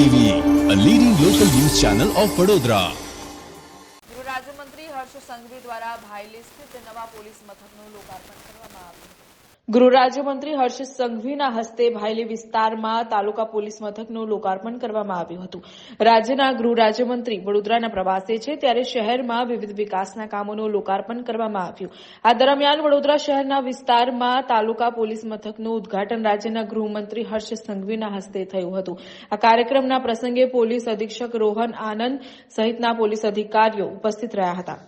TV a leading local news channel of Vadodara ગૃહ રાજ્યમંત્રી હર્ષ સંઘવી દ્વારા ભાયલી સ્થિત નવા પોલીસ મથકનું લોકાર્પણ કરવામાં આવ્યું. ગૃહ રાજ્યમંત્રી હર્ષ સંઘવીના હસ્તે ભાયલી વિસ્તારમાં તાલુકા પોલીસ મથકનું લોકાર્પણ કરવામાં આવ્યું હતું. રાજ્યના ગૃહ રાજ્યમંત્રી વડોદરાના પ્રવાસે છે ત્યારે શહેરમાં વિવિધ વિકાસના કામોનું લોકાર્પણ કરવામાં આવ્યું. આ દરમિયાન વડોદરા શહેરના વિસ્તારમાં તાલુકા પોલીસ મથકનું ઉદઘાટન રાજ્યના ગૃહમંત્રી હર્ષ સંઘવીના હસ્તે થયું હતું. આ કાર્યક્રમના પ્રસંગે પોલીસ અધિક્ષક રોહન આનંદ સહિતના પોલીસ અધિકારીઓ ઉપસ્થિત રહ્યા હતા.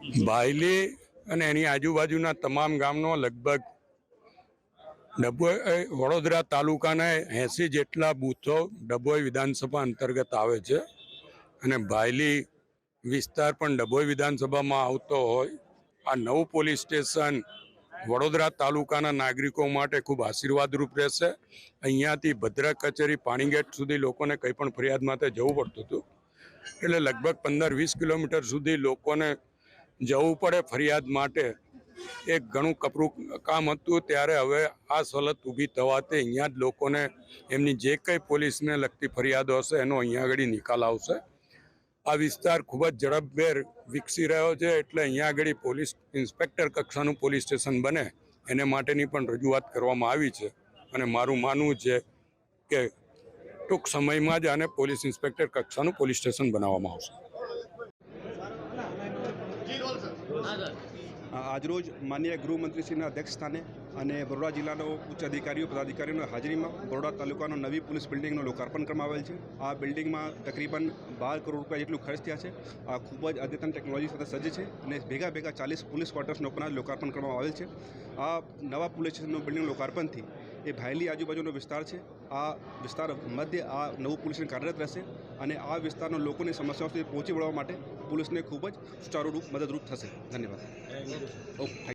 બાયલી અને એની આજુબાજુના તમામ ગામનો લગભગ ડભોઈ વડોદરા તાલુકાના એંસી જેટલા બૂથો ડભોઈ વિધાનસભા અંતર્ગત આવે છે. અને ભાયલી વિસ્તાર પણ ડભોઈ વિધાનસભામાં આવતો હોય. આ નવું પોલીસ સ્ટેશન વડોદરા તાલુકાના નાગરિકો માટે ખૂબ આશીર્વાદરૂપ રહેશે. અહીંયાથી ભદ્રક કચેરી પાણીગેટ સુધી લોકોને કંઈ પણ ફરિયાદ માટે જવું પડતું હતું. એટલે લગભગ પંદર વીસ કિલોમીટર સુધી લોકોને જવું પડે ફરિયાદ માટે. એક ઘણું કપરું કામ હતું ત્યારે હવે આ સવલત ઊભી થવાથી અહીંયા જ લોકોને એમની જે કંઈ પોલીસને લગતી ફરિયાદો હશે એનો અહીંયા આગળ નિકાલ આવશે. આ વિસ્તાર ખૂબ જ ઝડપભેર વિકસી રહ્યો છે એટલે અહીંયા આગળ પોલીસ ઇન્સ્પેક્ટર કક્ષાનું પોલીસ સ્ટેશન બને એને માટેની પણ રજૂઆત કરવામાં આવી છે. અને મારું માનવું છે કે ટૂંક સમયમાં જ આને પોલીસ ઇન્સ્પેક્ટર કક્ષાનું પોલીસ સ્ટેશન બનાવવામાં આવશે. આજરોજ માનનીય ગૃહમંત્રીશ્રીના અધ્યક્ષ સ્થાને અને બરોડા જિલ્લાનો ઉચ્ચ અધિકારીઓ પદાધિકારીઓની હાજરીમાં બરોડા તાલુકાનો નવી પોલીસ બિલ્ડિંગનું લોકાર્પણ કરવામાં આવેલ છે. આ બિલ્ડિંગમાં તકરીબન બાર કરોડ રૂપિયા જેટલું ખર્ચ થયા છે. આ ખૂબ જ અદ્યતન ટેકનોલોજી સાથે સજ્જ છે અને ભેગા ભેગા ચાલીસ પોલીસ ક્વાર્ટર્સનું પણ લોકાર્પણ કરવામાં આવેલ છે. આ નવા પોલીસ સ્ટેશનનું બિલ્ડિંગ લોકાર્પણથી એ ભાયલી આજુબાજુનો વિસ્તાર છે. આ વિસ્તાર મધ્ય આ નવું પોલીસ કાર્યરત રહેશે અને આ વિસ્તારના લોકોની સમસ્યાઓ સુધી પહોંચી વળવા માટે પોલીસને ખૂબ જ સુચારુરૂપ મદદરૂપ થશે. ધન્યવાદ. ઓકે